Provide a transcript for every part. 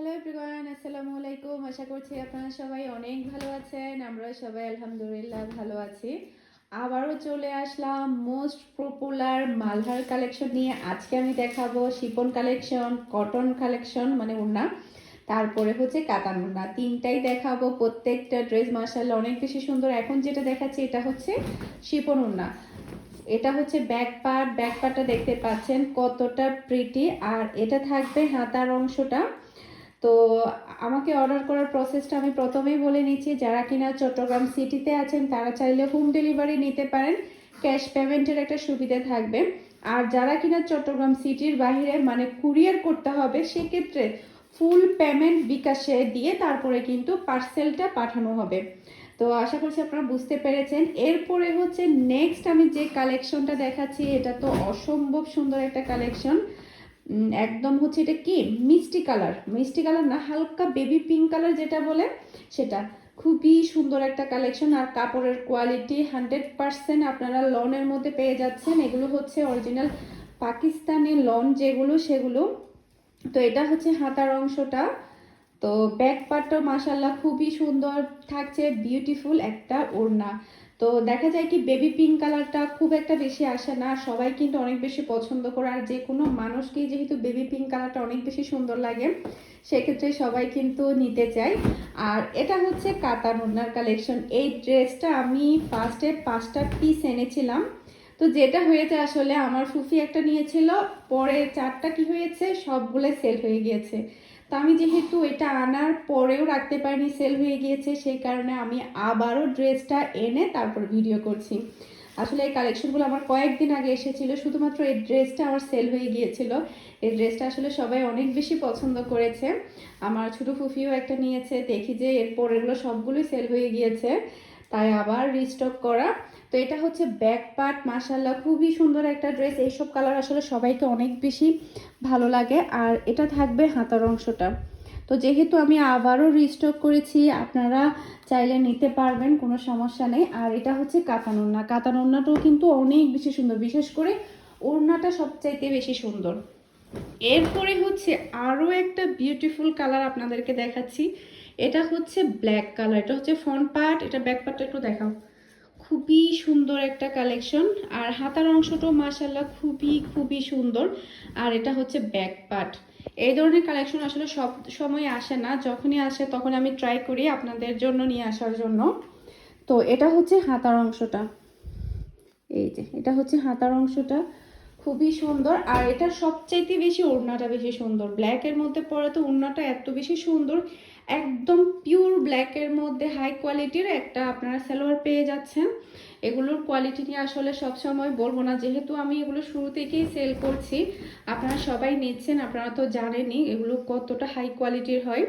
Hello everyone আসসালামু আলাইকুম আশা করছি আপনারা সবাই অনেক ভালো আছেন। আমরা সবাই আলহামদুলিল্লাহ ভালো আছি। আবারও চলে আসলাম মোস্ট পপুলার মালহার কালেকশন নিয়ে। আজকে আমি দেখাবো শিপন কালেকশন কটন কালেকশন মানে ওড়না। তারপরে হচ্ছে কাতান ওড়না। তিনটাই দেখাবো প্রত্যেকটা ড্রেস মার্শাল অনেক বেশি সুন্দর। এখন যেটা দেখাচ্ছি, এটা হচ্ছে শিপন ওড়না। এটা হচ্ছে ব্যাক পার্ট ব্যাক পার্টটা দেখতে পাচ্ছেন কতটা প্রিটি আর এটা থাকবে হাতার অংশটা। তো আমাকে অর্ডার করার প্রসেসটা আমি প্রথমেই বলে নিচ্ছি, যারা কিনা চট্টগ্রাম সিটিতে আছেন, তারা চাইলে হোম ডেলিভারি নিতে পারেন। ক্যাশ পেমেন্টের একটা সুবিধা থাকবে। আর যারা কিনা চট্টগ্রাম সিটির বাইরে মানে কুরিয়ার করতে হবে, সেক্ষেত্রে ফুল পেমেন্ট বিকাশে দিয়ে তারপরে কিন্তু পার্সেলটা পাঠানো হবে। তো আশা করছি আপনারা বুঝতে পেরেছেন। এরপরে হচ্ছে নেক্সট আমি যে কালেকশনটা দেখাচ্ছি, এটা তো অসম্ভব সুন্দর একটা কালেকশন একদম হচ্ছে এটা কি? মিষ্টি কালার। মিষ্টি কালার না, হালকা বেবি পিঙ্ক কালার যেটা বলে, সেটা। খুবই সুন্দর একটা কালেকশন আর কাপড়ের কোয়ালিটি হান্ড্রেড পারসেন্ট আপনারা লনের মধ্যে পেয়ে যাচ্ছেন। এগুলো হচ্ছে অরিজিনাল পাকিস্তানের লন যেগুলো, সেগুলো। তো এটা হচ্ছে হাতার অংশটা। তো ব্যাক পার্টটা মাসাল্লাহ খুবই সুন্দর, থাকছে বিউটিফুল একটা ওড়না। তো দেখা যায় কি বেবি পিঙ্ক কালারটা খুব একটা বেশি আসে না। সবাই কিন্তু অনেক বেশি পছন্দ করে। আর যে কোনো মানুষকেই যেহেতু বেবি পিঙ্ক কালারটা অনেক বেশি সুন্দর লাগে, সেক্ষেত্রে সবাই কিন্তু নিতে চায়। আর এটা হচ্ছে কাতার ওড়নার কালেকশন এই ড্রেসটা আমি ফার্স্টে পাঁচটা পিস এনেছিলাম। তো যেটা হয়েছে আসলে আমার ফুফি একটা নিয়েছিল, পরে চারটা কি হয়েছে সবগুলো সেল হয়ে গিয়েছে। তো আমি যেহেতু এটা আনার পরেও রাখতে পারিনি সেল হয়ে গিয়েছে, সেই কারণে আমি আবারও ড্রেসটা এনে তারপর ভিডিও করছি। আসলে এই কালেকশনগুলো আমার কয়েকদিন আগে এসেছিল, শুধুমাত্র এই ড্রেসটা আমার সেল হয়ে গিয়েছিল। এই ড্রেসটা আসলে সবাই অনেক বেশি পছন্দ করেছে। আমার ছোটো ফুফিও একটা নিয়েছে, দেখি যে এরপর এগুলো সবগুলোই সেল হয়ে গিয়েছে, তাই আবার রিস্টক করা। তো এটা হচ্ছে ব্যাক পার্ট মাসাল্লাহ খুবই সুন্দর একটা ড্রেস এইসব কালার আসলে সবাইকে অনেক বেশি ভালো লাগে, আর এটা থাকবে হাতার অংশটা। তো যেহেতু আমি আবারও রিস্টক করেছি, আপনারা চাইলে নিতে পারবেন, কোনো সমস্যা নেই। আর এটা হচ্ছে কাতান ওড়না। কাতান ওড়নাটাও কিন্তু অনেক বেশি সুন্দর, বিশেষ করে ওড়নাটা সবচাইতে বেশি সুন্দর। এরপরে হচ্ছে আরও একটা বিউটিফুল কালার আপনাদেরকে দেখাচ্ছি। এটা হচ্ছে ব্ল্যাক কালার এটা হচ্ছে ফ্রন্ট পার্ট এটা ব্যাক পার্টটা একটু দেখাও। খুবই সুন্দর একটা কালেকশন আর হাতার অংশটাও মাসাল্লাহ খুবই খুবই সুন্দর। আর এটা হচ্ছে ব্যাক পার্ট এই ধরনের কালেকশন আসলে সব সময় আসে না। যখনই আসে তখন আমি ট্রাই করি আপনাদের জন্য নিয়ে আসার জন্য। তো এটা হচ্ছে হাতার অংশটা। এই যে, এটা হচ্ছে হাতার অংশটা। খুবই সুন্দর। আর এটা সবচাইতে বেশি ওড়নাটা বেশি সুন্দর। ব্ল্যাকের মধ্যে পরে তো ওড়নাটা এত বেশি সুন্দর। একদম পিওর ব্ল্যাকের মধ্যে হাই কোয়ালিটির একটা আপনারা সালোয়ার পেয়ে যাচ্ছেন। এগুলোর কোয়ালিটি নিয়ে আসলে সব সময় বলব না। যেহেতু আমি এগুলো শুরু থেকেই সেল করছি, আপনারা সবাই নিচ্ছেন, আপনারা তো জানেনই এগুলো কতটা হাই কোয়ালিটির হয়।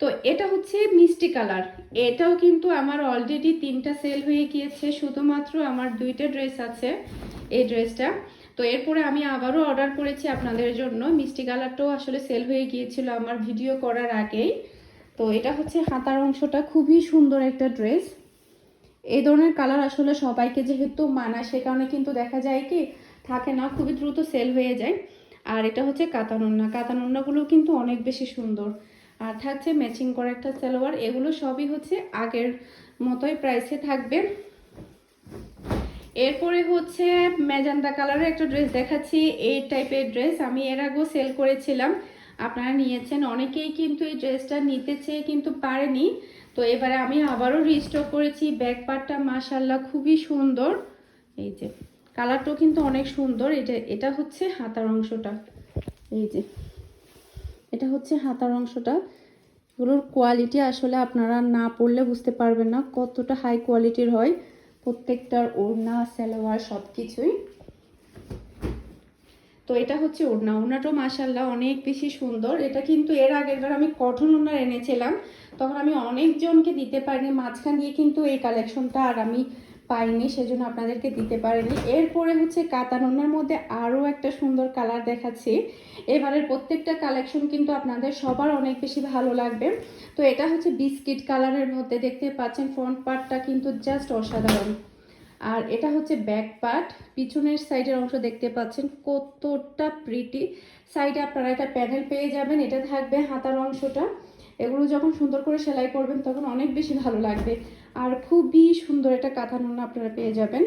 তো এটা হচ্ছে মিষ্টি কালার। এটাও কিন্তু আমার অলরেডি তিনটা সেল হয়ে গিয়েছে। শুধুমাত্র আমার দুইটা ড্রেস আছে এই ড্রেসটা তো এরপরে আমি আবারও অর্ডার করেছি আপনাদের জন্য। মিষ্টি কালারটাও আসলে সেল হয়ে গিয়েছিল আমার ভিডিও করার আগেই। তো এটা হচ্ছে হাতার অংশটা, খুবই সুন্দর একটা ড্রেস এই ধরনের কালার আসলে সবাইকে যেহেতু মানায়, সে কারণে কিন্তু দেখা যায় কি, থাকে না, খুবই দ্রুত সেল হয়ে যায়। আর এটা হচ্ছে কাতানন্না কাতানন্নাগুলো কিন্তু অনেক বেশি সুন্দর। আর থাকছে ম্যাচিং করা একটা সালোয়ার, এগুলো সবই হচ্ছে আগের মতোই প্রাইসে থাকবে। এরপরে হচ্ছে ম্যাজেন্ডা কালারের একটা ড্রেস দেখাচ্ছি। এই টাইপের ড্রেস আমি এর আগেও সেল করেছিলাম। আপনারা নিয়েছেন, অনেকেই কিন্তু এই ড্রেসটা নিতে চেয়ে কিন্তু পারেনি। তো এবারে আমি আবারও রিস্টক করেছি। ব্যাক পার্টটা মাশাল্লাহ খুবই সুন্দর। এই যে কালারটাও কিন্তু অনেক সুন্দর। এটা এটা হচ্ছে হাতার অংশটা। এই যে, এটা হচ্ছে হাতার অংশটা। এগুলোর কোয়ালিটি আসলে আপনারা না পড়লে বুঝতে পারবেন না কতটা হাই কোয়ালিটির হয়। প্রত্যেকটার ওড়না, সালোয়ার সব কিছুই তো এটা হচ্ছে ওড়না। ওড়নাটাও মাসাল্লাহ অনেক বেশি সুন্দর। এটা কিন্তু এর আগের বার আমি কঠোর ওড়না এনেছিলাম। তখন আমি অনেকজনকে দিতে পারিনি। মাঝখান দিয়ে কিন্তু এই কালেকশনটা আর আমি পাইনি সেজন্য আপনাদেরকে দিতে পারিনি। এরপরে হচ্ছে কাতান ওড়নার মধ্যে আরও একটা সুন্দর কালার দেখাচ্ছি। এবারের প্রত্যেকটা কালেকশন কিন্তু আপনাদের সবার অনেক বেশি ভালো লাগবে। তো এটা হচ্ছে বিস্কিট কালারের মধ্যে দেখতে পাচ্ছেন ফ্রন্ট পার্টটা কিন্তু জাস্ট অসাধারণ। আর এটা হচ্ছে ব্যাক পার্ট পিছনের সাইডের অংশ দেখতে পাচ্ছেন, কতটা প্রিটি সাইডে আপনারা একটা প্যানেল পেয়ে যাবেন, এটা থাকবে হাতার অংশটা। এগুলো যখন সুন্দর করে সেলাই করবেন, তখন অনেক বেশি ভালো লাগবে। আর খুবই সুন্দর একটা কাঁথা নুন আপনারা পেয়ে যাবেন।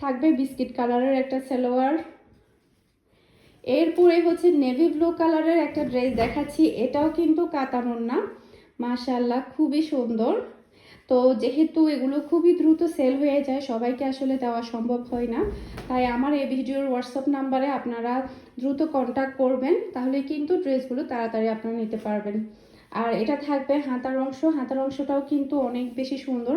থাকবে বিস্কিট কালারের একটা সালোয়ার। এরপরে হচ্ছে নেভি ব্লু কালারের একটা ড্রেস দেখাচ্ছি। এটাও কিন্তু কাতানোর না মাশাল্লাহ খুবই সুন্দর। তো যেহেতু এগুলো খুবই দ্রুত সেল হয়ে যায়, সবাইকে আসলে দেওয়া সম্ভব হয় না। তাই আমার এই ভিডিওর হোয়াটসঅ্যাপ নাম্বারে আপনারা দ্রুত কন্ট্যাক্ট করবেন, তাহলে কিন্তু ড্রেসগুলো তাড়াতাড়ি আপনারা নিতে পারবেন। আর এটা থাকবে হাতার অংশ। হাতার অংশটাও কিন্তু অনেক বেশি সুন্দর।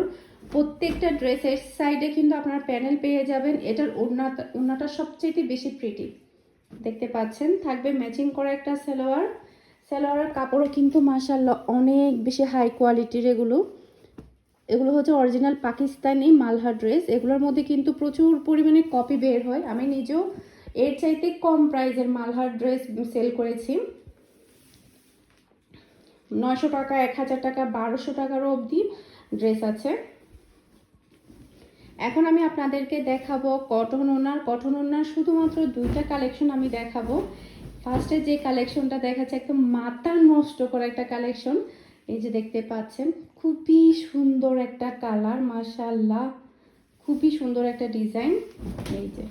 প্রত্যেকটা ড্রেসের সাইডে কিন্তু আপনারা প্যানেল পেয়ে যাবেন। এটার ওড়নাটা ওড়নাটা সবচেয়ে বেশি প্রিটি দেখতে পাচ্ছেন? থাকবে ম্যাচিং করা একটা সালোয়ার। সালোয়ারের কাপড়ও কিন্তু মাসাল্লাহ অনেক বেশি হাই কোয়ালিটির এগুলো। এগুলো হচ্ছে অরিজিনাল পাকিস্তানি মালহা ড্রেস এগুলোর মধ্যে কিন্তু প্রচুর পরিমাণে কপি বের হয়। আমি নিজেও এর চাইতে কম প্রাইজের মালহার ড্রেস সেল করেছি। নয়শো টাকা, এক হাজার টাকা, বারোশো টাকারও অবধি ড্রেস আছে। এখন আমি আপনাদেরকে দেখাবো কটন ওনার। কটন ওনার শুধুমাত্র দুইটা কালেকশন আমি দেখাবো। ফার্স্টে যে কালেকশনটা দেখাচ্ছে, একদম মাথা নষ্ট করা একটা কালেকশন এই যে দেখতে পাচ্ছেন, খুবই সুন্দর একটা কালার মাশাল্লাহ খুবই সুন্দর একটা ডিজাইন। এই যে,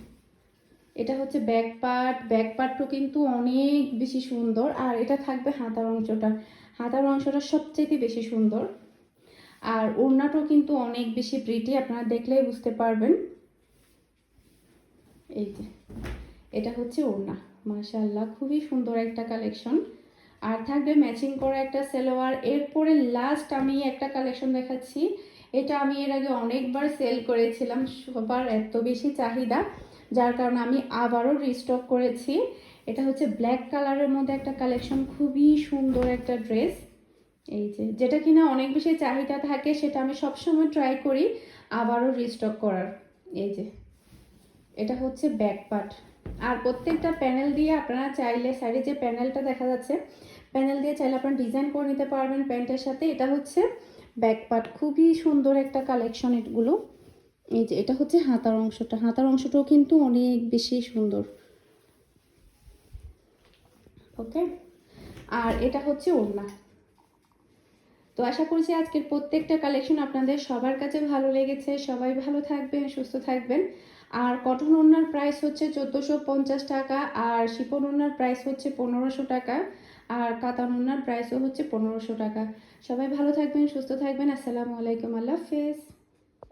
এটা হচ্ছে ব্যাক পার্ট ব্যাক পার্টও কিন্তু অনেক বেশি সুন্দর। আর এটা থাকবে হাতার অংশটা। হাতার অংশটা সবচেয়ে বেশি সুন্দর। আর ওড়নাটাও কিন্তু অনেক বেশি প্রিটি আপনারা দেখলেই বুঝতে পারবেন। এই যে, এটা হচ্ছে ওড়না। মাশাল্লাহ খুবই সুন্দর একটা কালেকশন আর থাকবে ম্যাচিং করা একটা সেলোয়ার। এরপরে লাস্ট আমি একটা কালেকশন দেখাচ্ছি। এটা আমি এর আগে অনেকবার সেল করেছিলাম। সবার এত বেশি চাহিদা, যার কারণে আমি আবারও রিস্টক করেছি। এটা হচ্ছে ব্ল্যাক কালারের মধ্যে একটা কালেকশন খুবই সুন্দর একটা ড্রেস এই যে, যেটা কিনা অনেক বেশি চাহিদা থাকে, সেটা আমি সবসময় ট্রাই করি আবারও রিস্টক করার। এই যে এটা হচ্ছে ব্যাক পার্ট আর প্রত্যেকটা প্যানেল দিয়ে আপনারা চাইলে সাইডে যে প্যানেলটা দেখা যাচ্ছে প্যানেল দিয়ে চাইলে আপনারা ডিজাইন করে নিতে পারবেন প্যান্টের সাথে। এটা হচ্ছে ব্যাক পার্ট খুবই সুন্দর একটা কালেকশন এগুলো। এই যে এটা হচ্ছে হাতার অংশটা। হাতার অংশটাও কিন্তু অনেক বেশি সুন্দর। ওকে আর এটা হচ্ছে ওড়না। তো আশা করছি আজকের প্রত্যেকটা কালেকশন আপনাদের সবার কাছে ভালো লেগেছে। সবাই ভালো থাকবেন, সুস্থ থাকবেন। আর কটন ওনার প্রাইস হচ্ছে চোদ্দোশো পঞ্চাশ টাকা, আর শিপন ওনার প্রাইস হচ্ছে পনেরোশো টাকা, আর কাতান ওনার প্রাইসও হচ্ছে পনেরোশো টাকা। সবাই ভালো থাকবেন, সুস্থ থাকবেন। আসসালামু আলাইকুম, আল্লাহ হাফেজ।